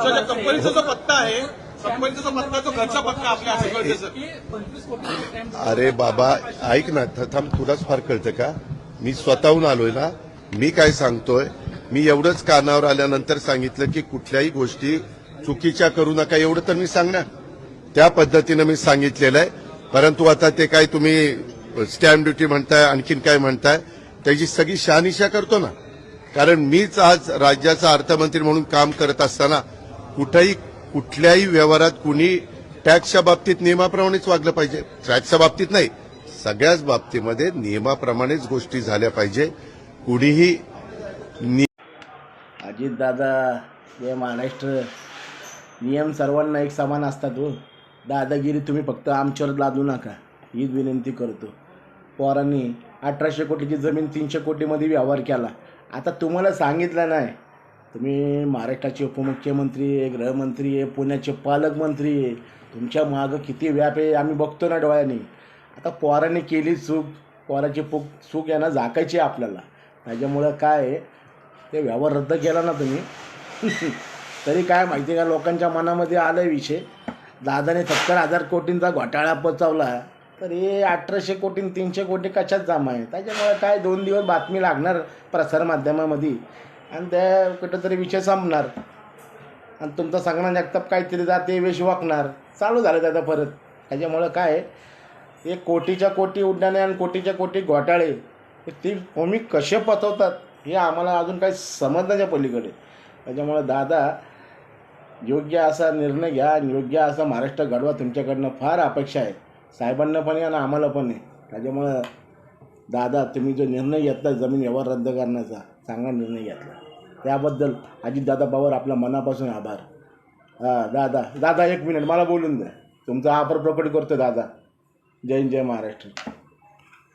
Sir कंपनीचा जो पत्ता आहे कंपनीचा जो पत्ता तो घरचा पत्ता आपल्या असं कळतं सर. अरे बाबा ऐक ना थ- थांब तुलाच फार कळतं का? मी स्वतःहून आलोय ना मी काय सांगतोय? मी एवढंच कानावर आल्यानंतर सांगितलं की कुठल्याही गोष्टी चुकीच्या करू नका एवढं तर मी सांगणार. त्या पद्धतीनं मी सांगितलेलं आहे. परंतु आता ते काय तुम्ही स्टॅम्प ड्युटी म्हणताय आणखीन काय म्हणताय त्याची सगळी शहानिशा करतो ना. कारण मीच आज राज्याचा अर्थमंत्री म्हणून काम करत असताना कुठेही कुठल्याही व्यवहारात कुणी टॅक्सच्या बाबतीत नियमाप्रमाणेच वागलं पाहिजे. टॅक्सच्या बाबतीत नाही. सगळ्याच बाबतीमध्ये नियमाप्रमाणेच गोष्टी झाल्या पाहिजे. कुणीही नि- अजितदादा हे महाराष्ट्र नियम सर्वांना एक समान असतात हो. दादागिरी तुम्ही फक्त आमच्यावर लादू नका. हीच विनंती करतो. पोरांनी अठराशे कोटीची जमीन तीनशे कोटीमध्ये व्यवहार केला. आता तुम्हाला सांगितलं नाही तुम्ही महाराष्ट्राचे उपमुख्यमंत्री आहे गृहमंत्री आहे पुण्याचे पालकमंत्री आहे. तुमच्या मागं किती व्याप आहे आम्ही बघतो ना डोळ्यांनी. आता पोराने केली चूक पोराची पूक चूक यांना झाकायची आहे आपल्याला. त्याच्यामुळं काय आहे ते व्यवहार रद्द केला ना तुम्ही. तरी काय माहिती का लोकांच्या मनामध्ये आलं विषय. दादाने सत्तर हजार कोटींचा घोटाळा पचवला. तर हे अठराशे कोटी तीनशे कोटी कशात जमा आहे? त्याच्यामुळे काय दोन दिवस बातमी लागणार प्रसारमाध्यमामध्ये. आणि त्या कुठंतरी विषय संपणार. आणि तुमचा सांगणं जगताप काहीतरी जाते वेश वाकणार. चालू झालं त्याचा परत. त्याच्यामुळं काय हे कोटीच्या कोटी उड्डाणे आणि कोटीच्या कोटी घोटाळे हे ती कोमी कसे पचवतात हे आम्हाला अजून काही समजण्याच्या पलीकडे. त्याच्यामुळं दादा योग्य असा निर्णय घ्या आणि योग्य असा महाराष्ट्र घडवा. तुमच्याकडनं फार अपेक्षा आहे. साहेबांना पण आहे आणि आम्हाला पण आहे. त्याच्यामुळं दादा तुम्ही जो निर्णय घेतला जमीन व्यवहार रद्द करण्याचा चांगला निर्णय घेतला. त्याबद्दल अजितदादा पवार आपल्या मनापासून आभार. हां दादा दादा एक मिनिट मला बोलून द्या. तुमचा आभार प्रकट करतो दादा. जय जय महाराष्ट्र.